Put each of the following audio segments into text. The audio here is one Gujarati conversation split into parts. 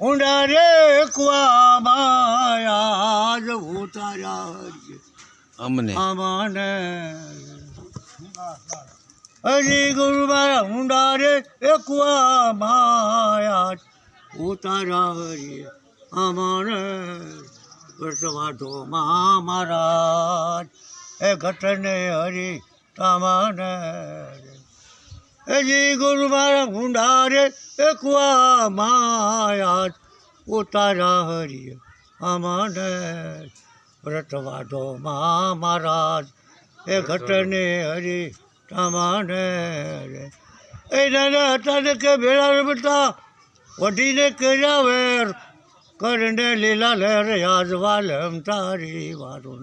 ઊંડા રે કુવામાં આજ ઉતાર્યા અમને. અમને. હજી ગુરુ મારા ઊંડા રે કુવામાં આજ ઉતાર્યા હરી અમને. વર્ષવાઢો મહારાજ એ ઘટને હરી તમને. હજી ગુરુ મારા ઊંડા રે કુવામાં આજ હરિય હરિ અમને વ્રતવાઢો મહારાજ. એ ઘટને હરી તમાને એ નાના હતા કે ભેળા રમતા, વઢીને કર્યા વેર. કરને લીલા લહેર યાદ વાલમ તારી મારું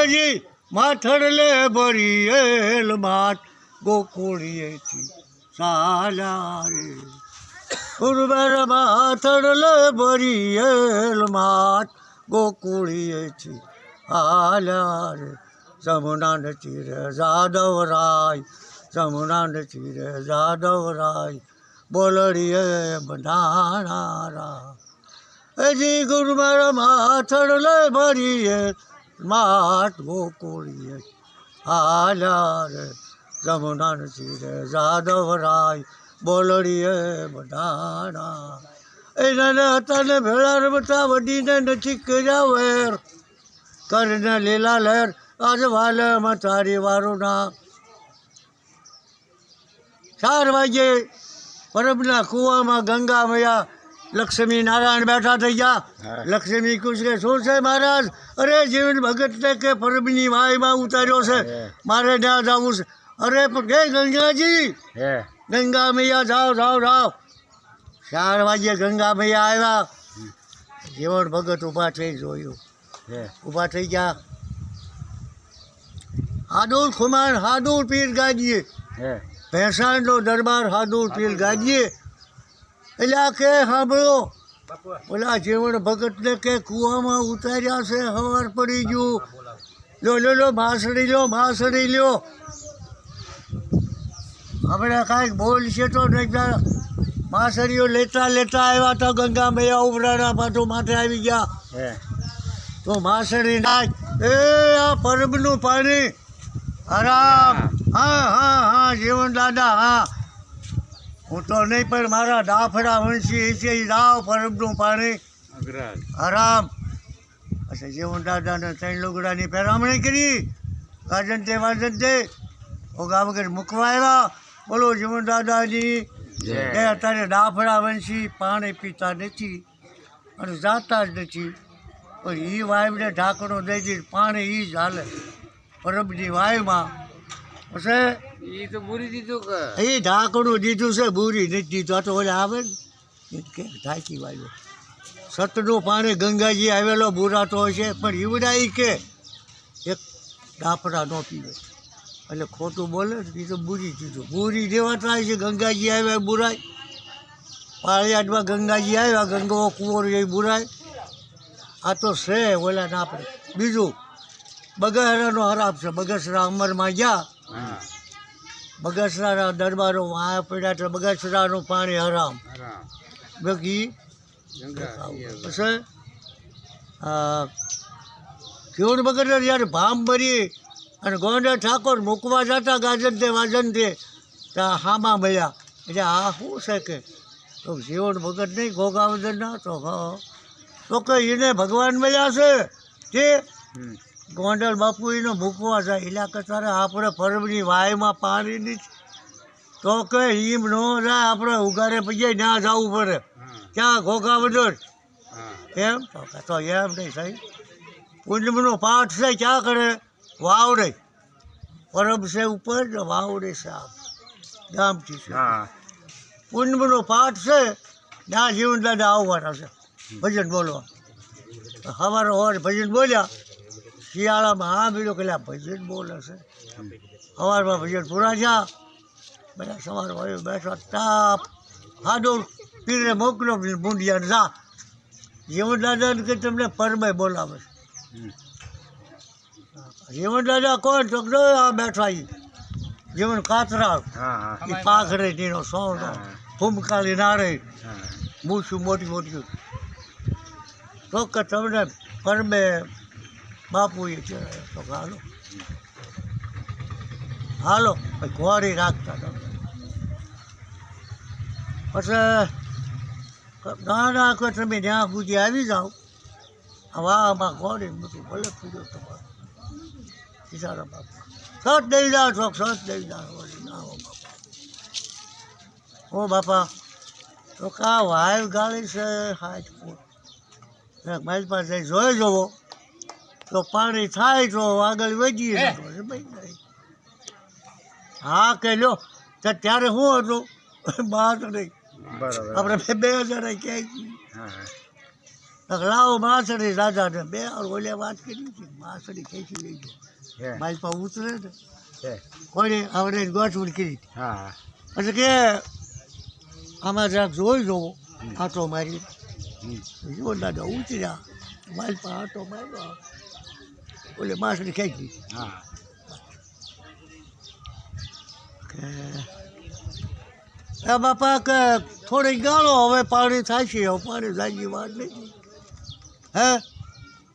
એજી માથડ માથડલે ભરી એલ માત. ગોકુળીએથી સાલા રે. ઉર્વર માથડલે ભરી એલ માત ગોકુળીએથી આલા રે. જમુના ચીરે જાદવ રાય જમુના ચીરે જાદવ રાય બોલડીએ બનાણારા હજી ગુરુ મારા માથડ લે ભરીએ માત ગોકુળીએ આલા રે. જમુના ચીરે જાદવ રાય બોલડીએ બનાણા એના હતા ભેળા રમતા વડીને નથી કર્યા વેર. કરીને લીલા લહેર આજ વાલે તારી વારું ના ચાર વાગે પરબના કૂવામાં ગંગા મૈયા લક્ષ્મી નારાયણ બેઠા થઈ ગયા. લક્ષ્મી કુશ કે શું છે મહારાજ? અરે જીવન ભગતને કે પરબની વાયમાં ઉતાર્યો છે. મારે ત્યાં જવું છે. અરે પણ કે ગંગાજી. હે. ગંગા મૈયા જાઓ જાઓ જાઓ. ચાર વાગે ગંગા મૈયા આવ્યા જીવન ભગત ઊભા થઈ જોયું. હે. ઊભા થઈ ગયા. હાડુલ ખુમાર હાડુલ પીર ગાજીએ હે. ભેંસાણનો દરબાર હાડુલ પીર ગાજીએ એટલે આ કે સાંભળો. ઓલા જીવણ ભગતને કે કૂવામાં ઉતાર્યા છે હવાર પડી ગયું. લો લો લો ભાસડી લો ભાસડી લ્યો આપણે કાંઈક બોલ છે તો નહીં માસરીઓ લેતા લેતા આવ્યા તો ગંગા મૈયા ઉભરાના પાછું માથે આવી ગયા. હે. તો માસરી નાખ. એ આ પરબનું પાણી. આરામ. હા. હા હા જીવન દાદા હા. હું તો નહીં પણ મારા ડાફડા વંશી છે એ દાવ પરબનું પાણી. આરામ. અચ્છા જીવન દાદાને ત્રણ લુગડાની પહેરામણી કરી. ગાજન તે વાજન તે ઓગા વગર મૂકવા આવ્યા. બોલો જીવન દાદાજી. એ અત્યારે ડાફડા વંશી પાણી પીતા નથી અને જાતા જ નથી. પણ એ વાયુને ઢાંકણો દઈ દઈ પાણી એ જ હાલે. પરબની વાયુમાં. હશે? એ તો પૂરી દીધું કે. એ ઢાંકણું દીધું છે બુરી નથી દીધું. આ તો ઓલે આવે ને. કે ઢાંકી વાયુ સતનું પાણી ગંગાજી આવેલો બુરાતો હોય છે પણ ઈવડા એ કે એક ડાફડા ન પીવે. એટલે ખોટું બોલે એ તો બુરી દીધું બુરી જેવા થાય છે. ગંગાજી આવ્યા બુરાય. પાળિયાડમાં ગંગાજી આવ્યા ગંગો કુંવર એ બુરાય. આ તો છે ઓલા ના આપણે. બીજું બગસરાનો હરાપ છે. બગસરા અમરમાં ગયા. બગસરાના દરબારો આ પડ્યા એટલે બગસરાનું પાણી હરામ. બાકી પછી કેવડ બગડ જ્યારે ભામ ભરી અને ગોંડા ઠાકોર મૂકવા જતા ગાજન તે તો હામાં મળ્યા. એટલે આ શું છે કે? તો જીવન ભગત નહીં ગોગાવદરના તો હ. તો કે એને ભગવાન મળ્યા છે તે ગોંડલ બાપુ એનો મૂકવા જાય. એટલે કે તારે આપણે પરબની વાયમાં પાણી નથી તો કે એમ ન જાય આપણે ઉગારે પછી ના જવું પડે. ક્યાં ઘોઘા વડોર એમ? તો એમ નહીં સાહેબ કુંજમનો પાઠ છે ક્યાં કરે? વાવડે. પરબ છે ઉપર ને વાવડે આમ. ગામથી છે. પૂનમનો પાઠ છે ના જીવન દાદા આવવાના છે. ભજન બોલવા. સવારે સવારે ભજન બોલ્યા શિયાળામાં હા બીજો કે ભજન બોલે છે. સવારમાં ભજન પૂરા થયા. બધા સવાર વાયુ બેઠા તાપ હાડો પીરે મોકલો મૂંડિયા જા. જીવન દાદા કે તમને પરમે બોલાવે છે. જીવન દાદા કોણ? તો આ બેઠા ઈ. જીવન કાતરા એ પાખડે નીનો સોનો ફૂમકાલી નાળે. મૂછું મોટી મોટી તો કે તમને પરમે બાપુએ ચડાવ્યો તો હાલો. હાલો ઘોડી રાખતા તમે પછી ના ના કે તમે ત્યાં સુધી આવી જાઓ આ વાહમાં ઘોડી મૂકી ભલે પીડ્યો તમારો. બિચારા બાપા. સત દઈ જાઓ છો સત દઈ જાઓ ના હો બાપા. ઓ બાપા તો કા વાયર ગાળી છે હાથ ફૂટ મારી પાસે જોઈ જવો. તો પાણી થાય તો આગળ વધી. હા? કે લ્યો તો ત્યારે શું હતું? બાર નહીં. બરાબર. આપણે બે હજાર ક્યાંય હા. લાવો માસડી દાદાને બે ઓલે વાત કરી છે માસડી ખેંચી લઈ ગયો મારી પાસે ઉતરે ને કોઈને આવડે ગોઠવણ કરી. હા. એટલે કે આમાં જરાક જોઈ જવો આટો મારી. જો દાદા ઉતર્યા મારી પાસે આટો માર્યો. ઓલે માસડી ખેંચી. હા. કે એ બાપા કે થોડી ગાળો હવે પાણી થાય છે પાણી જાજી વાત નથી. હે?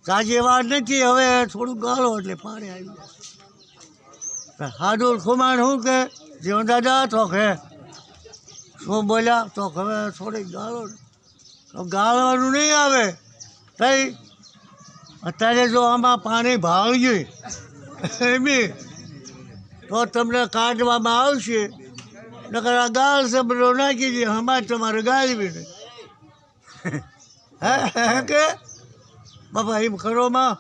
જાજી વાર નથી, હવે થોડું ગાળો એટલે પાણી આવી જાય. હાડુલ ખુમાણ શું કે? જીવન દાદા તો કે, શું બોલ્યા? તો કે હવે થોડીક ગાળો તો ગાળવાનું નહીં આવે. તઈ અત્યારે જો આમાં પાણી ભાળ્યું એમી, તો તમને કાઢવામાં આવશે. નકર આ ગાળ સબરો નાખી દે હમાર તમારે ગાળવી નહીં. હે હે કે? બાપા, એમ કરો માં.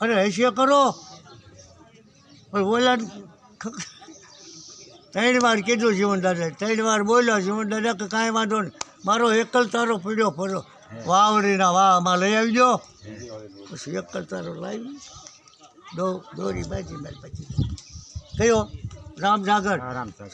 અરે હૈસે કરો. બોલા ત્રણ વાર કીધું જીવન દાદા ત્રણ વાર બોલ્યો જીવન દાદા કે કાંઈ વાંધો નહીં. મારો એકલ તારો પીડ્યો ફરો. વાવડીના વાહમાં લઈ આવજો. પછી એકલ તારો લાવી દો દોરી બાજી મારી પછી. કયો? રામસાગર.